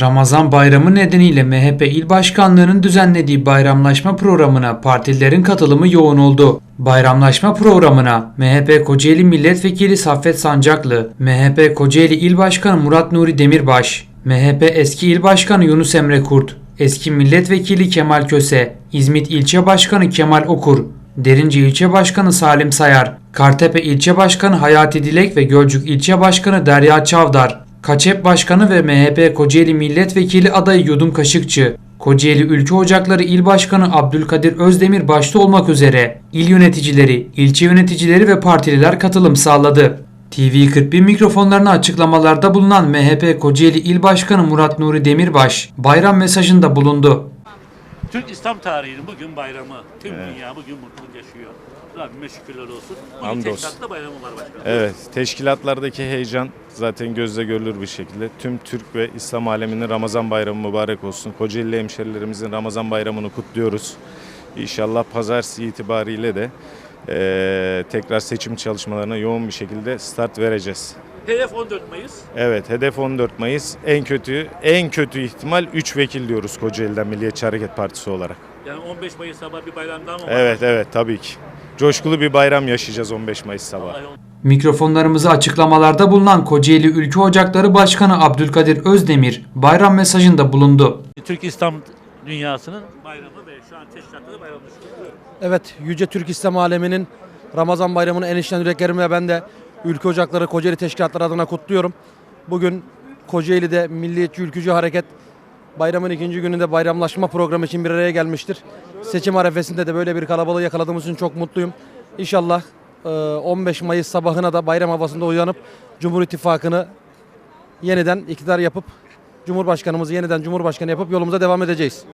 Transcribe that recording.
Ramazan bayramı nedeniyle MHP İl Başkanlığı'nın düzenlediği bayramlaşma programına partilerin katılımı yoğun oldu. Bayramlaşma programına MHP Kocaeli Milletvekili Saffet Sancaklı, MHP Kocaeli İl Başkanı Murat Nuri Demirbaş, MHP eski İl Başkanı Yunus Emre Kurt, eski Milletvekili Kemal Köse, İzmit İlçe Başkanı Kemal Okur, Derince İlçe Başkanı Salim Sayar, Kartepe İlçe Başkanı Hayati Dilek ve Gölcük İlçe Başkanı Derya Çavdar, Kaçep Başkanı ve MHP Kocaeli Milletvekili adayı Yudum Kaşıkçı, Kocaeli Ülke Ocakları İl Başkanı Abdülkadir Özdemir başta olmak üzere il yöneticileri, ilçe yöneticileri ve partililer katılım sağladı. TV41 mikrofonlarına açıklamalarda bulunan MHP Kocaeli İl Başkanı Murat Nuri Demirbaş bayram mesajında bulundu. Türk İslam tarihinin bugün bayramı. Tüm dünya bugün mutluluk yaşıyor. Rabbime şükürler olsun. Bugün Hamdolsun. teşkilatta bayramı var başkanım. Evet, teşkilatlardaki heyecan zaten gözle görülür bir şekilde. Tüm Türk ve İslam aleminin Ramazan bayramı mübarek olsun. Kocaeli hemşerilerimizin Ramazan bayramını kutluyoruz. İnşallah pazartesi itibariyle de eee, tekrar seçim çalışmalarına yoğun bir şekilde start vereceğiz. Hedef 14 Mayıs. Evet, hedef 14 Mayıs. En kötü, en kötü ihtimal 3 vekil diyoruz Kocaeli'den Milliyetçi Hareket Partisi olarak. Yani 15 Mayıs sabah bir bayram daha mı var? Evet, evet tabii ki. Coşkulu bir bayram yaşayacağız 15 Mayıs yol- Mikrofonlarımızı açıklamalarda bulunan Kocaeli Ülke Ocakları Başkanı Abdülkadir Özdemir bayram mesajında bulundu. Türk İslam dünyasının bayramı ve şu an teşkilatta da. Evet, Yüce Türk İslam aleminin Ramazan bayramını en içten yüreklerimle ben de Ülke Ocakları Kocaeli Teşkilatları adına kutluyorum. Bugün Kocaeli'de Milliyetçi Ülkücü Hareket bayramın ikinci gününde bayramlaşma programı için bir araya gelmiştir. Seçim arefesinde de böyle bir kalabalığı yakaladığımız için çok mutluyum. İnşallah e, 15 Mayıs sabahına da bayram havasında uyanıp Cumhur İttifakı'nı yeniden iktidar yapıp Cumhurbaşkanımızı yeniden Cumhurbaşkanı yapıp yolumuza devam edeceğiz.